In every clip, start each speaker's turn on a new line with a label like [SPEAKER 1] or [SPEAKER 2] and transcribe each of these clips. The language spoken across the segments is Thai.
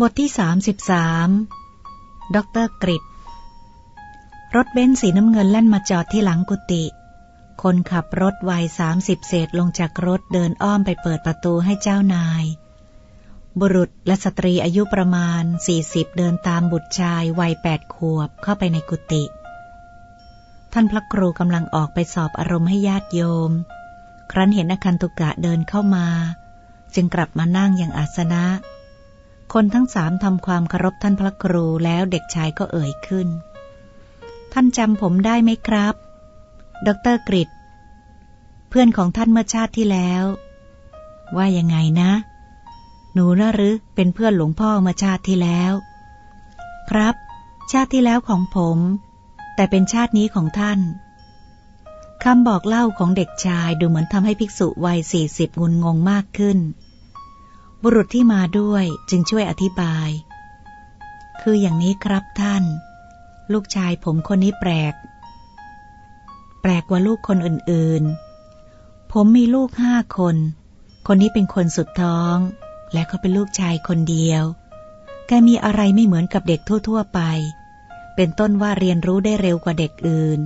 [SPEAKER 1] บทที่ 33 ดรกริดรถเบนซ์สีน้ำเงินแล่นมาจอดที่หลังกุฏิคนขับรถวัยสามสิบเศษลงจากรถเดินอ้อมไปเปิดประตูให้เจ้านาย บุรุษและสตรีอายุประมาณสี่สิบเดินตามบุตรชายวัยแปดขวบเข้าไปในกุฏิท่านพระครูกำลังออกไปสอบอารมณ์ให้ญาติโยม ครั้นเห็นอคันตุกะเดินเข้ามา จึงกลับมานั่งอย่างอาสนะ คนทั้งสามทำความเคารพท่านพระครูแล้วเด็กชายก็เอ่ยขึ้น ท่านจำผมได้ไหมครับ ดรกริดเพื่อนของท่านเมื่อชาติที่แล้ว ว่ายังไงนะ หนูน่ะหรือเป็นเพื่อนหลวงพ่อเมื่อชาติที่แล้ว ครับ ชาติที่แล้วของผม แต่เป็นชาตินี้ของท่านคำบอกเล่าของเด็กชายดูเหมือนทำให้ภิกษุวัยสี่สิบงุนงงมากขึ้น บุรุษที่มาด้วยจึงช่วยอธิบาย คืออย่างนี้ครับท่าน ลูกชายผมคนนี้แปลก แปลกกว่าลูกคนอื่นๆ ผมมีลูกห้าคน คนนี้เป็นคนสุดท้อง และเขาเป็นลูกชายคนเดียว แกมีอะไรไม่เหมือนกับเด็กทั่ว ๆ ไป เป็นต้นว่าเรียนรู้ได้เร็วกว่าเด็กอื่น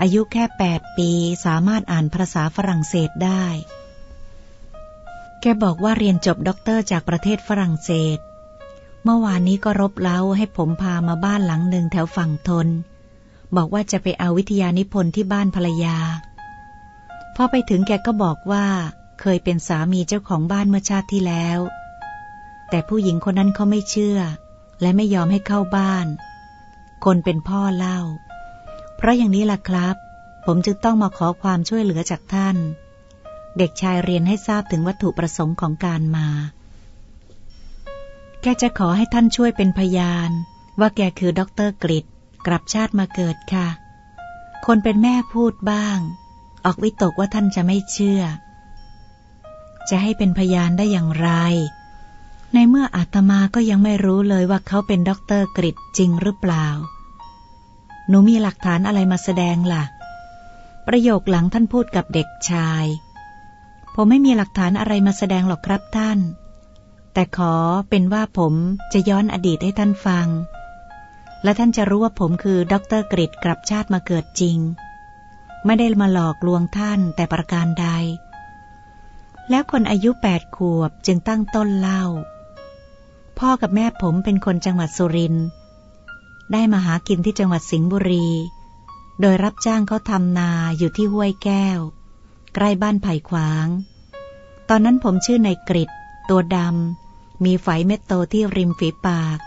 [SPEAKER 1] อายุแค่แปดปีสามารถอ่านภาษาฝรั่งเศสได้ แกบอกว่าเรียนจบด็อกเตอร์จากประเทศฝรั่งเศส เมื่อวานนี้ก็รบเล้าให้ผมพามาบ้านหลังหนึ่งแถวฝั่งทน บอกว่าจะไปเอาวิทยานิพนธ์ที่บ้านภรรยา พอไปถึงแกก็บอกว่า เคยเป็นสามีเจ้าของบ้านเมื่อชาติที่แล้ว แต่ผู้หญิงคนนั้นเขาไม่เชื่อ และไม่ยอมให้เข้าบ้าน คนเป็นพ่อเล่า เพราะอย่างนี้ล่ะครับ ผมจึงต้องมาขอความช่วยเหลือจากท่าน เด็กชายเรียนให้ทราบถึงวัตถุประสงค์ของการมา แกจะขอให้ท่านช่วยเป็นพยาน ว่าแกคือด็อกเตอร์กริดกลับชาติมาเกิดค่ะ คนเป็นแม่พูดบ้าง ออกวิตกว่าท่านจะไม่เชื่อ จะให้เป็นพยานได้อย่างไร ในเมื่ออาตมาก็ยังไม่รู้เลยว่าเขาเป็นด็อกเตอร์กริดจริงหรือเปล่า หนูมีหลักฐานอะไรมาแสดงล่ะ ประโยคหลังท่านพูดกับเด็กชาย ผมไม่มีหลักฐานอะไรมาแสดงหรอกครับท่าน แต่ขอเป็นว่าผมจะย้อนอดีตให้ท่านฟัง และท่านจะรู้ว่าผมคือด็อกเตอร์กริดกลับชาติมาเกิดจริง ไม่ได้มาหลอกลวงท่านแต่ประการใด แล้วคนอายุแปดขวบจึงตั้งต้นเล่า พ่อกับแม่ผมเป็นคนจังหวัดสุรินทร์ได้มาหากินที่จังหวัดสิงห์บุรี โดยรับจ้างเขาทำนาอยู่ที่ห้วยแก้ว ใกล้บ้านไผ่ขวาง ตอนนั้นผมชื่อในกริดตัวดำ มีไฝเม็ดโตที่ริมฝีปาก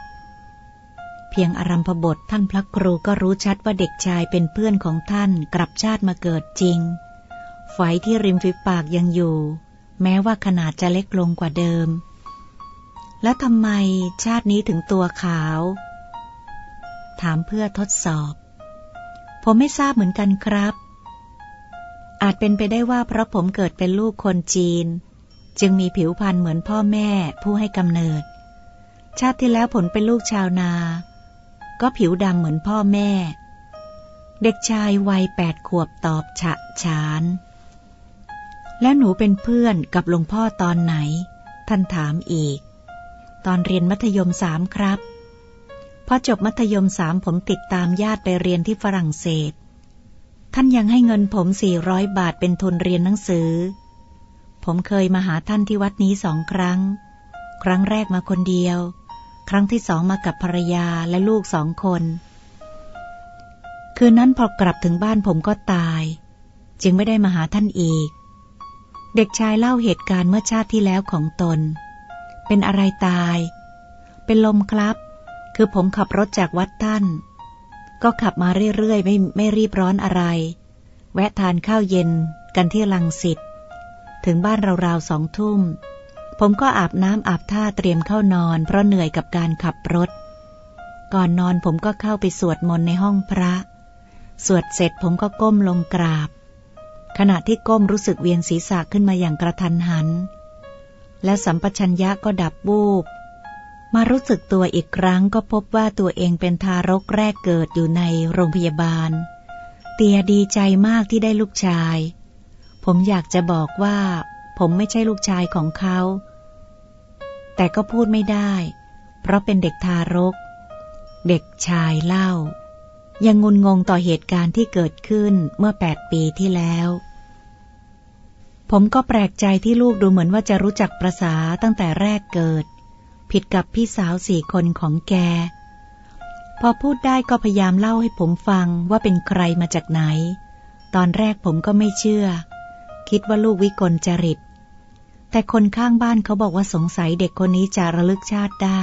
[SPEAKER 1] เพียงอารัมพบทท่านพระครูก็รู้ชัดว่าเด็กชายเป็นเพื่อนของท่านกลับชาติมาเกิดจริง ไฝที่ริมฝีปากยังอยู่ แม้ว่าขนาดจะเล็กลงกว่าเดิม แล้วทำไมชาตินี้ถึงตัวขาว ถามเพื่อทดสอบ ผมไม่ทราบเหมือนกันครับ อาจเป็นไปได้ว่าเพราะผมเกิดเป็นลูกคนจีน จึงมีผิวพรรณเหมือนพ่อแม่ผู้ให้กำเนิด ชาติที่แล้วผลเป็นลูกชาวนา ก็ผิวดำเหมือนพ่อแม่ เด็กชายวัยแปดขวบตอบฉะฉาน แล้วหนูเป็นเพื่อนกับหลวงพ่อตอนไหน ท่านถามอีก ตอนเรียนมัธยมสามครับพอจบมัธยมสามผมติดตามญาติไปเรียนที่ฝรั่งเศส ท่านยังให้เงินผมสี่ร้อยบาทเป็นทุนเรียนหนังสือ ผมเคยมาหาท่านที่วัดนี้สองครั้ง ครั้งแรกมาคนเดียว ครั้งที่สองมากับภรรยาและลูกสองคน คืนนั้นพอกลับถึงบ้านผมก็ตาย จึงไม่ได้มาหาท่านอีก เด็กชายเล่าเหตุการณ์เมื่อชาติที่แล้วของตน เป็นอะไรตาย เป็นลมครับ คือผมขับรถจากวัดท่านก็ขับมาเรื่อยๆ ไม่ไม่รีบร้อนอะไร แวะทานข้าวเย็นกันที่ลังสิตถึงบ้านราวๆสองทุ่ม ผมก็อาบน้ำอาบท่าเตรียมเข้านอน เพราะเหนื่อยกับการขับรถ ก่อนนอนผมก็เข้าไปสวดมนต์ในห้องพระ สวดเสร็จผมก็ก้มลงกราบ ขณะที่ก้มรู้สึกเวียนศีรษะขึ้นมาอย่างกระทันหัน และสัมปชัญญะก็ดับบูบ มารู้สึกตัวอีกครั้งก็พบว่าตัวเองเป็นทารกแรกเกิดอยู่ในโรงพยาบาล เตียดีใจมากที่ได้ลูกชาย ผมอยากจะบอกว่า ผมไม่ใช่ลูกชายของเขา แต่ก็พูดไม่ได้ เพราะเป็นเด็กทารก เด็กชายเล่า ยังงุนงงต่อเหตุการณ์ที่เกิดขึ้นเมื่อแปดปีที่แล้ว ผมก็แปลกใจที่ลูกดูเหมือนว่าจะรู้จักประษาตั้งแต่แรกเกิด ผิดกับพี่สาวสี่คนของแก พอพูดได้ก็พยายามเล่าให้ผมฟังว่าเป็นใครมาจากไหน ตอนแรกผมก็ไม่เชื่อ คิดว่าลูกวิกลจริต แต่คนข้างบ้านเขาบอกว่าสงสัยเด็กคนนี้จะระลึกชาติได้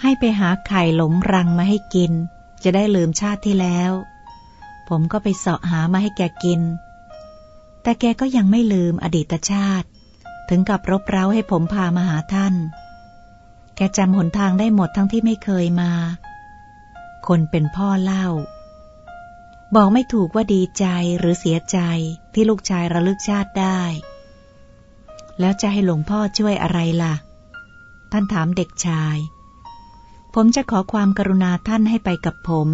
[SPEAKER 1] ให้ไปหาไข่หลงรังมาให้กิน จะได้ลืมชาติที่แล้ว ผมก็ไปเสาะหามาให้แกกิน แต่แกก็ยังไม่ลืมอดีตชาติ ถึงกับรบเร้าให้ผมพามาหาท่าน แกจำหนทางได้หมดทั้งที่ไม่เคยมา คนเป็นพ่อเล่า บอกไม่ถูกว่าดีใจหรือเสียใจที่ลูกชายระลึกชาติได้ แล้วจะให้หลวงพ่อช่วยอะไรล่ะ ท่านถามเด็กชาย ผมจะขอความกรุณาท่านให้ไปกับผม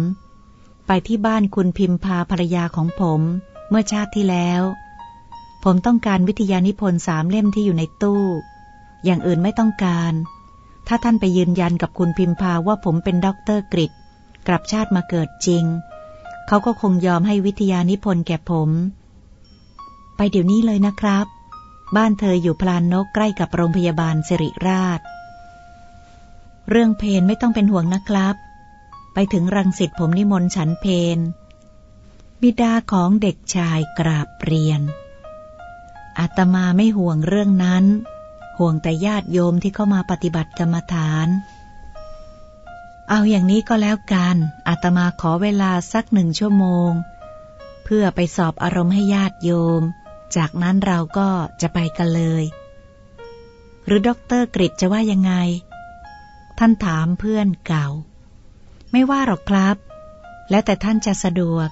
[SPEAKER 1] ไปที่บ้านคุณพิมพาภรรยาของผมเมื่อชาติที่แล้ว ผมต้องการวิทยานิพนธ์สามเล่มที่อยู่ในตู้ อย่างอื่นไม่ต้องการ ถ้าท่านไปยืนยันกับคุณพิมพาว่าผมเป็นด็อกเตอร์กริดกลับชาติมาเกิดจริง เขาก็คงยอมให้วิทยานิพนธ์แก่ผม ไปเดี๋ยวนี้เลยนะครับ บ้านเธออยู่พลานนกใกล้กับโรงพยาบาลสิริราช เรื่องเพนไม่ต้องเป็นห่วงนะครับ ไปถึงรังสิตผมนิมนต์ฉันเพนบิดาของเด็กชายกราบเรียนอาตมาไม่ห่วงเรื่องนั้น ห่วงแต่ญาติโยมที่เข้ามาปฏิบัติกรรมฐาน เอาอย่างนี้ก็แล้วกัน อาตมาขอเวลาสักหนึ่งชั่วโมง เพื่อไปสอบอารมณ์ให้ญาติโยม จากนั้นเราก็จะไปกันเลย หรือด็อกเตอร์กริดจะว่ายังไง ท่านถามเพื่อนเก่า ไม่ว่าหรอกครับ แล้วแต่ท่านจะสะดวก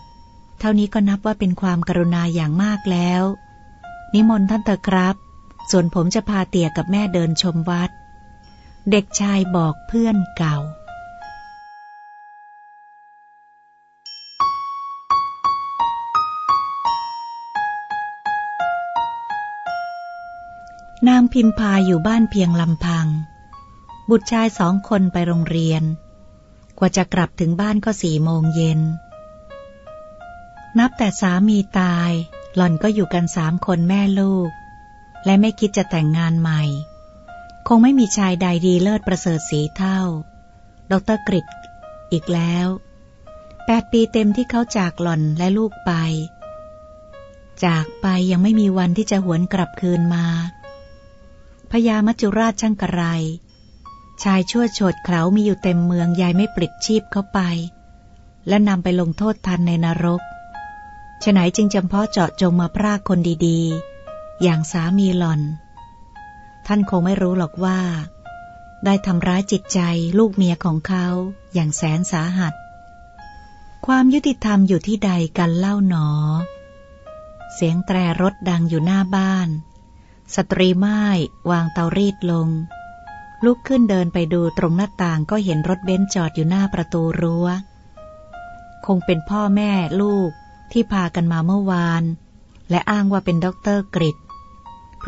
[SPEAKER 1] เท่านี้ก็นับว่าเป็นความกรุณาอย่างมากแล้ว นิมนต์ท่านเถอะครับ ส่วนผมจะพาเตี่ยกับแม่เดินชมวัด เด็กชายบอกเพื่อนเก่า นางพิมพาอยู่บ้านเพียงลำพัง บุตรชายสองคนไปโรงเรียน กว่าจะกลับถึงบ้านก็สี่โมงเย็น นับแต่สามีตายหล่อนก็อยู่กันสามคนแม่ลูก และไม่คิดจะแต่งงานใหม่ คงไม่มีชายใดดีเลิศประเสริฐสีเท่า ดรกริดอีกแล้วแปดปีเต็มที่เขาจากหล่อนและลูกไป จากไปยังไม่มีวันที่จะหวนกลับคืนมาพญามัจจุราชช่างกระไร ชายชั่วโฉดเขามีอยู่เต็มเมืองยายไม่ปลิดชีพเข้าไป และนำไปลงโทษทันในนรกฉะไหนจึงจำเพาะเจาะจงมาพรากคนดีๆ อย่างสามีหล่อน ท่านคงไม่รู้หรอกว่า ได้ทำร้ายจิตใจลูกเมียของเขาอย่างแสนสาหัส ความยุติธรรมอยู่ที่ใดกันเล่าหนอ เสียงแตรรถดังอยู่หน้าบ้าน สตรีไม้วางเตารีดลง ลุกขึ้นเดินไปดูตรงหน้าต่างก็เห็นรถเบนซ์จอดอยู่หน้าประตูรั้ว คงเป็นพ่อแม่ลูกที่พากันมาเมื่อวานและอ้างว่าเป็นด็อกเตอร์กริด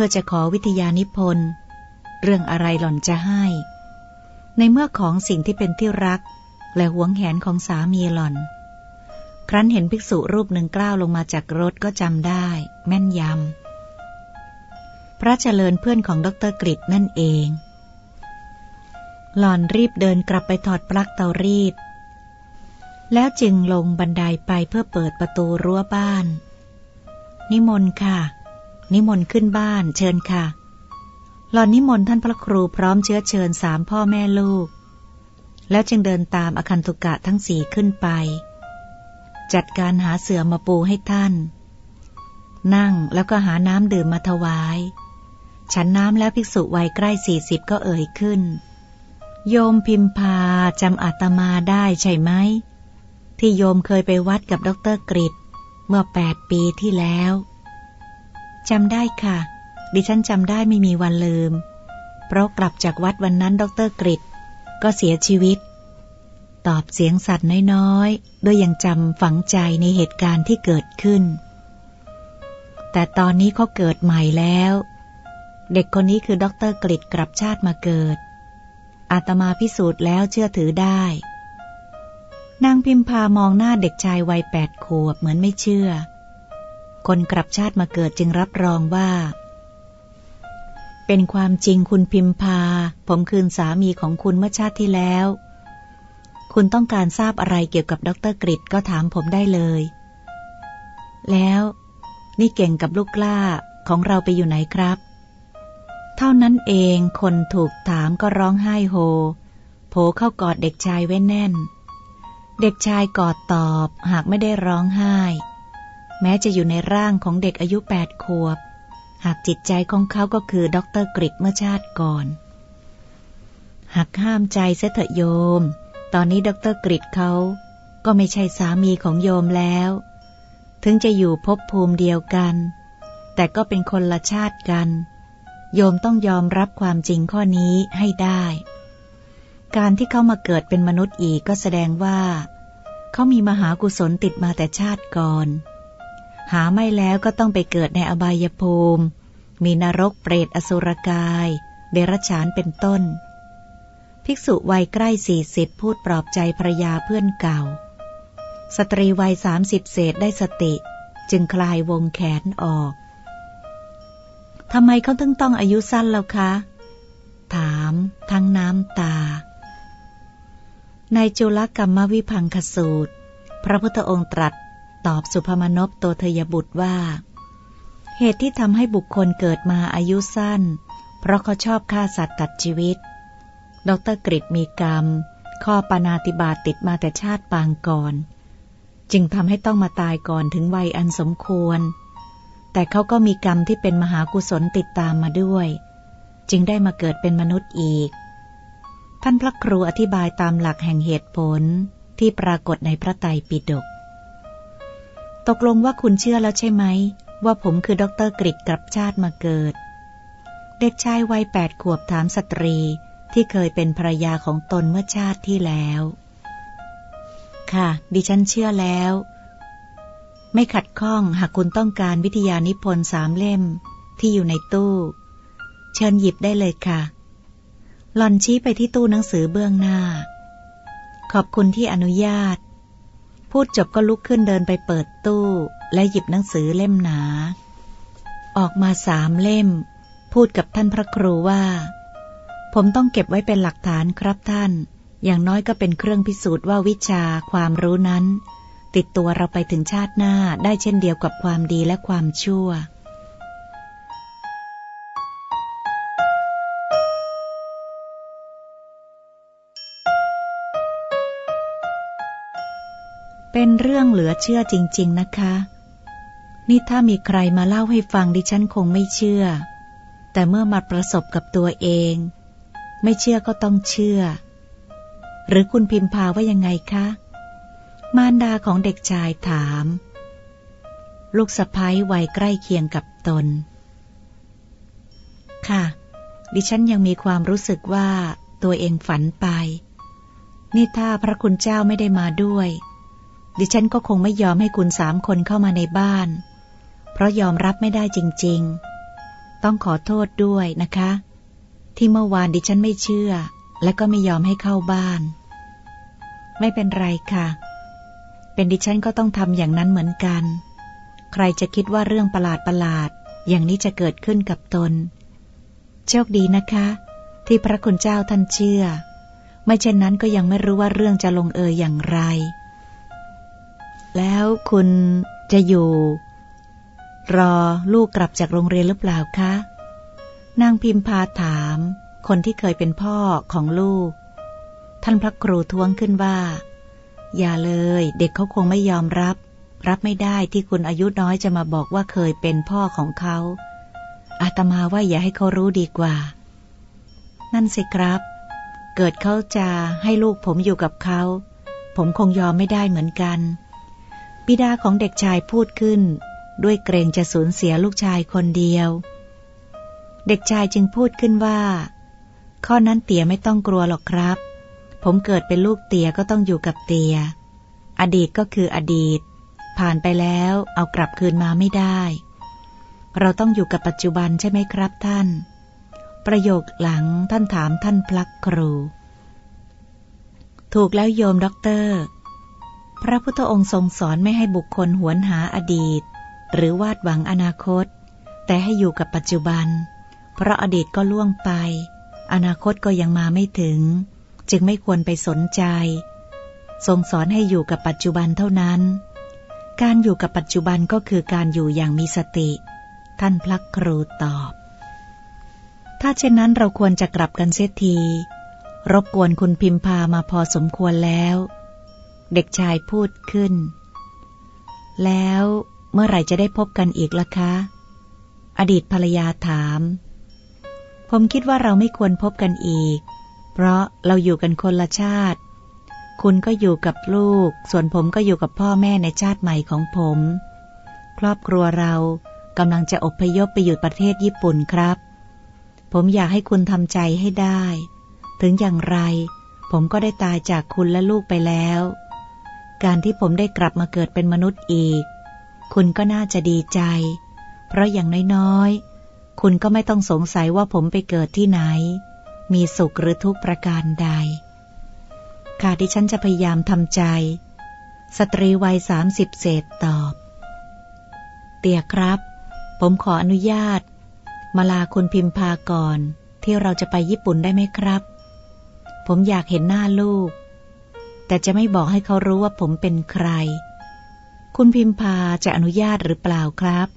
[SPEAKER 1] พื่อจะขอวิทยานิพนธ์ เรื่องอะไรหล่อนจะให้ ในเมื่อของสิ่งที่เป็นที่รัก และหวงแหนของสามีหล่อน ครั้นเห็นภิกษุรูปหนึ่งกล้าวลงมาจากรถก็จำได้ แม่นยำ พระเจริญเพื่อนของดรกริดนั่นเอง หล่อนรีบเดินกลับไปถอดปลั๊กเตารีด แล้วจึงลงบันไดไปเพื่อเปิดประตูรั้วบ้าน นิมนต์ค่ะ นิมนต์ขึ้นบ้านเชิญค่ะ หล่อนนิมนต์ท่านพระครูพร้อมเชื้อเชิญสามพ่อแม่ลูก แล้วจึงเดินตามอคันตุกะทั้งสี่ขึ้นไป จัดการหาเสือมาปูให้ท่าน นั่งแล้วก็หาน้ำดื่มมาถวาย ฉันน้ำแล้วภิกษุวัยใกล้สี่สิบก็เอ่ยขึ้น โยมพิมพาจำอาตมาได้ใช่ไหม ที่โยมเคยไปวัดกับดรกริดเมื่อแปดปีที่แล้ว จำได้ค่ะ ดิฉันจำได้ไม่มีวันลืม เพราะกลับจากวัดวันนั้นดรกริดก็เสียชีวิต ตอบเสียงสัตว์น้อยๆ ด้วยยังจำฝังใจในเหตุการณ์ที่เกิดขึ้น แต่ตอนนี้เขาเกิดใหม่แล้ว เด็กคนนี้คือดรกริดกลับชาติมาเกิด อาตมาพิสูจน์แล้วเชื่อถือได้นางพิมพามองหน้าเด็กชายวัยแปดขวบเหมือนไม่เชื่อ คนกลับชาติมาเกิดจึงรับรองว่า เป็นความจริงคุณพิมพา ผมคืนสามีของคุณเมื่อชาติที่แล้ว คุณต้องการทราบอะไรเกี่ยวกับดรกริดก็ถามผมได้เลย แล้วนี่เก่งกับลูกกล้าของเราไปอยู่ไหนครับ เท่านั้นเองคนถูกถามก็ร้องไห้โฮโผเข้ากอดเด็กชายไว้แน่น เด็กชายกอดตอบหากไม่ได้ร้องไห้ แม้จะอยู่ในร่างของเด็กอายุแปดขวบ หากจิตใจของเขาก็คือด็อกเตอร์กริดเมื่อชาติก่อน หักห้ามใจเสถะโยม ตอนนี้ด็อกเตอร์กริดเขา ก็ไม่ใช่สามีของโยมแล้ว ถึงจะอยู่ภพภูมิเดียวกัน แต่ก็เป็นคนละชาติกัน โยมต้องยอมรับความจริงข้อนี้ให้ได้ การที่เขามาเกิดเป็นมนุษย์อีกก็แสดงว่า เขามีมหากุศลติดมาแต่ชาติก่อน หาไม่แล้วก็ต้องไปเกิดในอบายภูมิ มีนรกเปรตอสุรกาย เดรัจฉานเป็นต้น ภิกษุวัยใกล้สี่สิบพูดปลอบใจภรยาเพื่อนเก่า สตรีวัยสามสิบเศษได้สติ จึงคลายวงแขนออกทำไมเขาถึงต้องอายุสั้นแล้วคะ ถามทั้งน้ำตา ในจุลกรรมวิพังคสูตร พระพุทธองค์ตรัส ตอบสุภมนพโตเทยบุตรว่า เหตุที่ทำให้บุคคลเกิดมาอายุสั้น เพราะเขาชอบฆ่าสัตว์ตัดชีวิต ดรกริดมีกรรม ข้อปนาติบาตติดมาแต่ชาติปางก่อน จึงทำให้ต้องมาตายก่อนถึงวัยอันสมควร แต่เขาก็มีกรรมที่เป็นมหากุศลติดตามมาด้วย จึงได้มาเกิดเป็นมนุษย์อีก ท่านพระครูอธิบายตามหลักแห่งเหตุผลที่ปรากฏในพระไตรปิฎก ตกลงว่าคุณเชื่อแล้วใช่ไหม ว่าผมคือดรกริดกลับชาติมาเกิด เด็กชายวัยแปดขวบถามสตรีที่เคยเป็นภรรยาของตนเมื่อชาติที่แล้ว ค่ะ ดิฉันเชื่อแล้ว ไม่ขัดข้องหากคุณต้องการวิทยานิพนธ์สามเล่มที่อยู่ในตู้ เชิญหยิบได้เลยค่ะหล่อนชี้ไปที่ตู้หนังสือเบื้องหน้า ขอบคุณที่อนุญาต พูดจบก็ลุกขึ้นเดินไปเปิดตู้ และหยิบหนังสือเล่มหนา ออกมาสามเล่ม พูดกับท่านพระครูว่า ผมต้องเก็บไว้เป็นหลักฐานครับท่าน อย่างน้อยก็เป็นเครื่องพิสูจน์ว่าวิชาความรู้นั้น ติดตัวเราไปถึงชาติหน้าได้เช่นเดียวกับความดีและความชั่ว เป็นเรื่องเหลือเชื่อจริง ๆ นะคะ นี่ถ้ามีใครมาเล่าให้ฟังดิฉันคงไม่เชื่อ แต่เมื่อมาประสบกับตัวเอง ไม่เชื่อก็ต้องเชื่อ หรือคุณพิมพาว่ายังไงคะ มารดาของเด็กชายถาม ลูกสะพ้ายวัยใกล้เคียงกับตน ค่ะ ดิฉันยังมีความรู้สึกว่าตัวเองฝันไป นี่ถ้าพระคุณเจ้าไม่ได้มาด้วย ดิฉันก็คงไม่ยอมให้คุณสามคนเข้ามาในบ้าน เพราะยอมรับไม่ได้จริง ๆ ต้องขอโทษด้วยนะคะ ที่เมื่อวานดิฉันไม่เชื่อ และก็ไม่ยอมให้เข้าบ้าน ไม่เป็นไรค่ะ เป็นดิฉันก็ต้องทำอย่างนั้นเหมือนกัน ใครจะคิดว่าเรื่องประหลาดประหลาดๆอย่างนี้จะเกิดขึ้นกับตน โชคดีนะคะ ที่พระคุณเจ้าท่านเชื่อ ไม่เช่นนั้นก็ยังไม่รู้ว่าเรื่องจะลงเอยอย่างไร แล้วคุณจะอยู่ รอลูกกลับจากโรงเรียนหรือเปล่าคะ นางพิมพาถาม คนที่เคยเป็นพ่อของลูก ท่านพระครูท้วงขึ้นว่า อย่าเลยเด็กเขาคงไม่ยอมรับ รับไม่ได้ที่คุณอายุน้อยจะมาบอกว่าเคยเป็นพ่อของเขา อาตมาว่าอย่าให้เขารู้ดีกว่า นั่นสิครับ เกิดเขาจะให้ลูกผมอยู่กับเขา ผมคงยอมไม่ได้เหมือนกัน บิดาของเด็กชายพูดขึ้น ด้วยเกรงจะสูญเสียลูกชายคนเดียว เด็กชายจึงพูดขึ้นว่า ข้อนั้นเตี่ยไม่ต้องกลัวหรอกครับ ผมเกิดเป็นลูกเตี่ยก็ต้องอยู่กับเตี่ยอดีตก็คืออดีต ผ่านไปแล้วเอากลับคืนมาไม่ได้ เราต้องอยู่กับปัจจุบันใช่ไหมครับท่าน ประโยคหลังท่านถามท่านพลักครู ถูกแล้วโยมด็อกเตอร์ พระพุทธองค์ทรงสอนไม่ให้บุคคลหวนหาอดีต หรือวาดหวังอนาคต แต่ให้อยู่กับปัจจุบัน เพราะอดีตก็ล่วงไป อนาคตก็ยังมาไม่ถึง จึงไม่ควรไปสนใจ ทรงสอนให้อยู่กับปัจจุบันเท่านั้น การอยู่กับปัจจุบันก็คือการอยู่อย่างมีสติ ท่านพระครูตอบ ถ้าเช่นนั้นเราควรจะกลับกันเสียที รบกวนคุณพิมพามาพอสมควรแล้ว เด็กชายพูดขึ้น แล้วเมื่อไหร่จะได้พบกันอีกล่ะคะ อดีตภรรยาถาม ผมคิดว่าเราไม่ควรพบกันอีก เพราะเราอยู่กันคนละชาติ คุณก็อยู่กับลูก ส่วนผมก็อยู่กับพ่อแม่ในชาติใหม่ของผม ครอบครัวเรากำลังจะอพยพไปอยู่ประเทศญี่ปุ่นครับ ผมอยากให้คุณทำใจให้ได้ ถึงอย่างไร ผมก็ได้ตายจากคุณและลูกไปแล้ว การที่ผมได้กลับมาเกิดเป็นมนุษย์อีก คุณก็น่าจะดีใจ เพราะอย่างน้อยๆ คุณก็ไม่ต้องสงสัยว่าผมไปเกิดที่ไหน มีสุขหรือทุกข์ประการใด ค่ะดิฉันจะพยายามทำใจ สตรีวัยสามสิบเศษตอบ เตี่ยครับ ผมขออนุญาต มาลาคุณพิมพาก่อน ที่เราจะไปญี่ปุ่นได้ไหมครับ ผมอยากเห็นหน้าลูก แต่จะไม่บอกให้เขารู้ว่าผมเป็นใคร คุณพิมพาจะอนุญาตหรือเปล่าครับ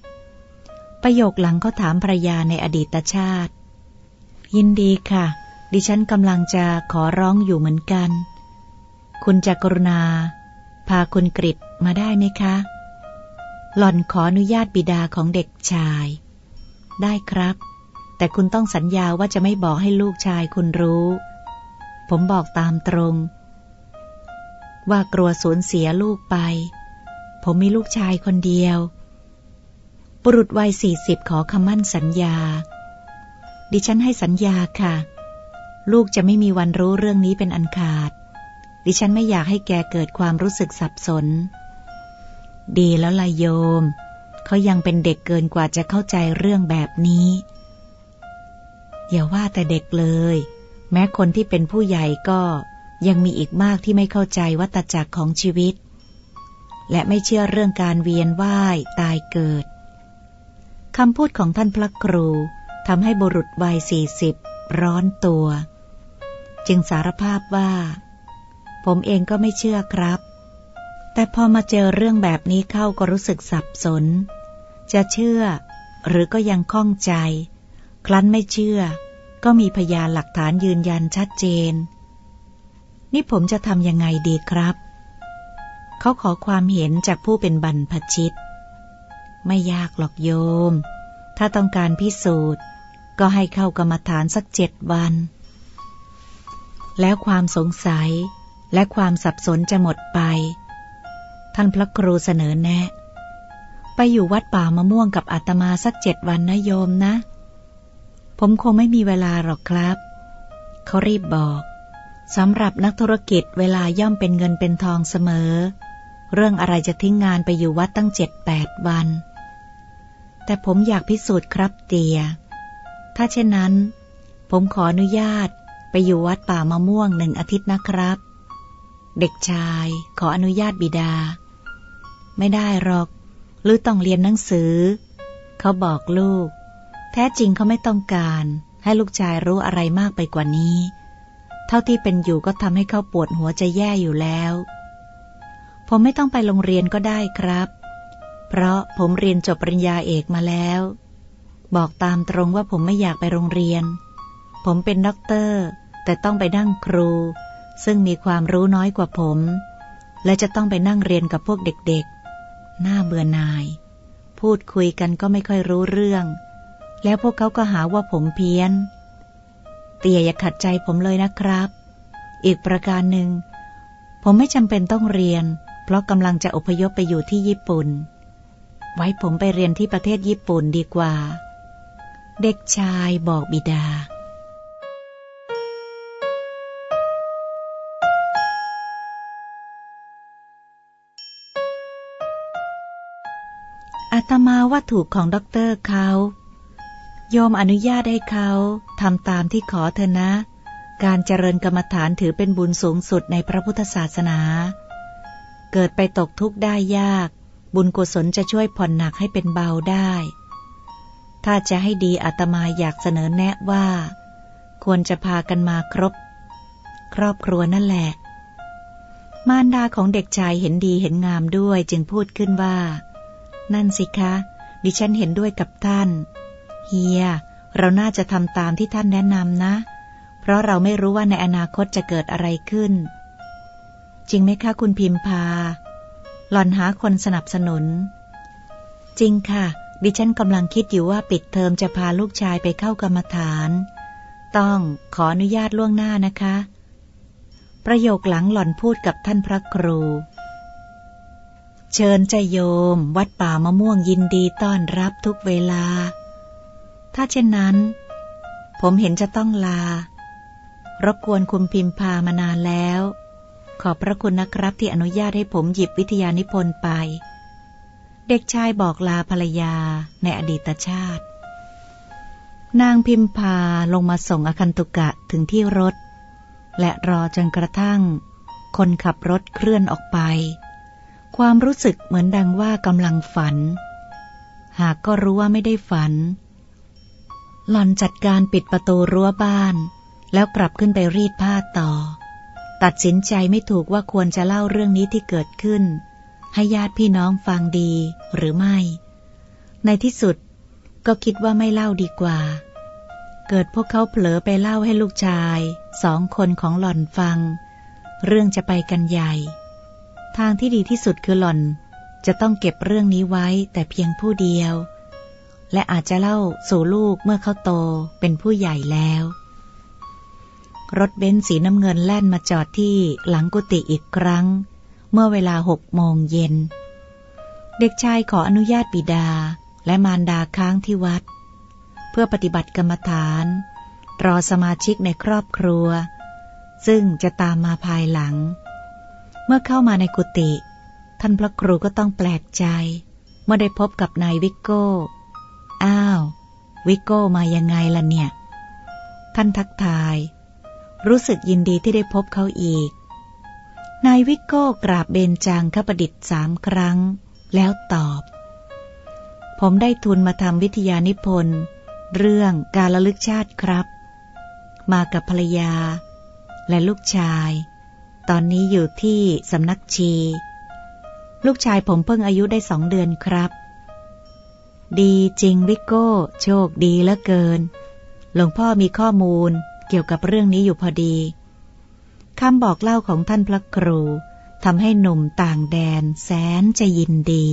[SPEAKER 1] ประโยคหลังเขาถามภรรยาในอดีตชาติ ยินดีค่ะ ดิฉันกำลังจะขอร้องอยู่เหมือนกัน คุณจะกรุณา พาคุณกริบมาได้ไหมคะ หล่อนขออนุญาตบิดาของเด็กชาย ได้ครับ แต่คุณต้องสัญญาว่าจะไม่บอกให้ลูกชายคุณรู้ ผมบอกตามตรง ว่ากลัวสูญเสียลูกไป ผมมีลูกชายคนเดียว บุรุษวัยสี่สิบขอคำมั่นสัญญา ดิฉันให้สัญญาค่ะ ลูกจะไม่มีวันรู้เรื่องนี้เป็นอันขาด ดิฉันไม่อยากให้แกเกิดความรู้สึกสับสน ดีแล้วลายโยม เขายังเป็นเด็กเกินกว่าจะเข้าใจเรื่องแบบนี้ อย่าว่าแต่เด็กเลย แม้คนที่เป็นผู้ใหญ่ก็ ยังมีอีกมากที่ไม่เข้าใจวัตจักรของชีวิต และไม่เชื่อเรื่องการเวียนว่ายตายเกิดคำพูดของท่านพระครูทำให้บุรุษวัยสี่สิบร้อนตัว จึงสารภาพว่า ผมเองก็ไม่เชื่อครับ แต่พอมาเจอเรื่องแบบนี้เข้าก็รู้สึกสับสน จะเชื่อหรือก็ยังข้องใจ ครั้นไม่เชื่อ ก็มีพยานหลักฐานยืนยันชัดเจน นี่ผมจะทำยังไงดีครับ เขาขอความเห็นจากผู้เป็นบรรพชิต ไม่ยากหรอกโยม ถ้าต้องการพิสูจน์ ก็ให้เข้ากรรมฐานสักเจ็ดวัน แล้วความสงสัยและความสับสนจะหมดไป ท่านพระครูเสนอแนะ ไปอยู่วัดป่ามะม่วงกับอาตมาสักเจ็ดวันนะโยมนะ ผมคงไม่มีเวลาหรอกครับ เขารีบบอก สำหรับนักธุรกิจเวลาย่อมเป็นเงินเป็นทองเสมอ เรื่องอะไรจะทิ้งงานไปอยู่วัดตั้งเจ็ดแปดวัน แต่ผมอยากพิสูจน์ครับเตีย ถ้าเช่นนั้น ผมขออนุญาตไปอยู่วัดป่ามะม่วงหนึ่งอาทิตย์นะครับ เด็กชายขออนุญาตบิดา ไม่ได้หรอก หรือต้องเรียนหนังสือ เขาบอกลูก แท้จริงเขาไม่ต้องการให้ลูกชายรู้อะไรมากไปกว่านี้ เท่าที่เป็นอยู่ก็ทำให้เขาปวดหัวจะแย่อยู่แล้ว ผมไม่ต้องไปโรงเรียนก็ได้ครับ เพราะผมเรียนจบปริญญาเอกมาแล้ว บอกตามตรงว่าผมไม่อยากไปโรงเรียน ผมเป็นด็อกเตอร์ แต่ต้องไปนั่งครู ซึ่งมีความรู้น้อยกว่าผม และจะต้องไปนั่งเรียนกับพวกเด็กๆ น่าเบื่อหน่าย พูดคุยกันก็ไม่ค่อยรู้เรื่อง แล้วพวกเขาก็หาว่าผมเพี้ยน เตี่ยอย่าขัดใจผมเลยนะครับ อีกประการหนึ่ง ผมไม่จำเป็นต้องเรียน เพราะกำลังจะอพยพไปอยู่ที่ญี่ปุ่น ไว้ผมไปเรียนที่ประเทศญี่ปุ่นดีกว่า เด็กชายบอกบิดาอาตมาว่าถูกของด็อกเตอร์เขา โยมอนุญาตให้เขา ทำตามที่ขอเธอนะ การเจริญกรรมฐานถือเป็นบุญสูงสุดในพระพุทธศาสนา เกิดไปตกทุกข์ได้ยาก บุญกุศลจะช่วยผ่อนหนักให้เป็นเบาได้ ถ้าจะให้ดีอาตมาอยากเสนอแนะว่า ควรจะพากันมาครบ ครอบครัวนั่นแหละ มารดาของเด็กชายเห็นดีเห็นงามด้วยจึงพูดขึ้นว่า นั่นสิคะ ดิฉันเห็นด้วยกับท่าน เฮีย เราน่าจะทำตามที่ท่านแนะนำนะ เพราะเราไม่รู้ว่าในอนาคตจะเกิดอะไรขึ้น จริงไหมคะคุณพิมพา หล่อนหาคนสนับสนุน จริงค่ะ ดิฉันกำลังคิดอยู่ว่าปิดเทอมจะพาลูกชายไปเข้ากรรมฐาน ต้องขออนุญาตล่วงหน้านะคะ ประโยคหลังหล่อนพูดกับท่านพระครูเชิญใจโยม วัดป่ามะม่วงยินดีต้อนรับทุกเวลา ถ้าเช่นนั้น ผมเห็นจะต้องลา รบกวนคุณพิมพามานานแล้ว ขอบพระคุณนะครับที่อนุญาตให้ผมหยิบวิทยานิพนธ์ไป เด็กชายบอกลาภรรยาในอดีตชาติ นางพิมพาลงมาส่งอคันตุกะถึงที่รถ และรอจนกระทั่ง คนขับรถเคลื่อนออกไป ความรู้สึกเหมือนดังว่ากำลังฝัน หากก็รู้ว่าไม่ได้ฝัน หล่อนจัดการปิดประตูรั้วบ้าน แล้วกลับขึ้นไปรีดผ้าต่อ ตัดสินใจไม่ถูกว่าควรจะเล่าเรื่องนี้ที่เกิดขึ้น ให้ญาติพี่น้องฟังดีหรือไม่ ในที่สุดก็คิดว่าไม่เล่าดีกว่า เกิดพวกเขาเผลอไปเล่าให้ลูกชายสองคนของหล่อนฟัง เรื่องจะไปกันใหญ่ ทางที่ดีที่สุดคือหล่อนจะต้องเก็บเรื่องนี้ไว้แต่เพียงผู้เดียว และอาจจะเล่าสู่ลูกเมื่อเขาโตเป็นผู้ใหญ่แล้ว รถเบนซ์สีน้ำเงินแล่นมาจอดที่หลังกุฏิอีกครั้ง เมื่อเวลาหกโมงเย็น เด็กชายขออนุญาตบิดาและมารดาค้างที่วัด เพื่อปฏิบัติกรรมฐาน รอสมาชิกในครอบครัว ซึ่งจะตามมาภายหลัง เมื่อเข้ามาในกุฏิท่านพระครูก็ต้องแปลกใจ เมื่อได้พบกับนายวิกโก้ อ้าว วิโก้มายังไงล่ะเนี่ย ท่านทักทาย รู้สึกยินดีที่ได้พบเขาอีก นายวิโก้กราบเบญจางคประดิษฐ์สามครั้ง แล้วตอบ ผมได้ทุนมาทำวิทยานิพนธ์ เรื่องการระลึกชาติครับ มากับภรรยา และลูกชาย ตอนนี้อยู่ที่สำนักชี ลูกชายผมเพิ่งอายุได้สองเดือนครับ ดีจริงวิกโก้ โชคดีเหลือเกิน หลวงพ่อมีข้อมูลเกี่ยวกับเรื่องนี้อยู่พอดีคำบอกเล่าของท่านพระครูทำให้หนุ่มต่างแดนแสนจะยินดี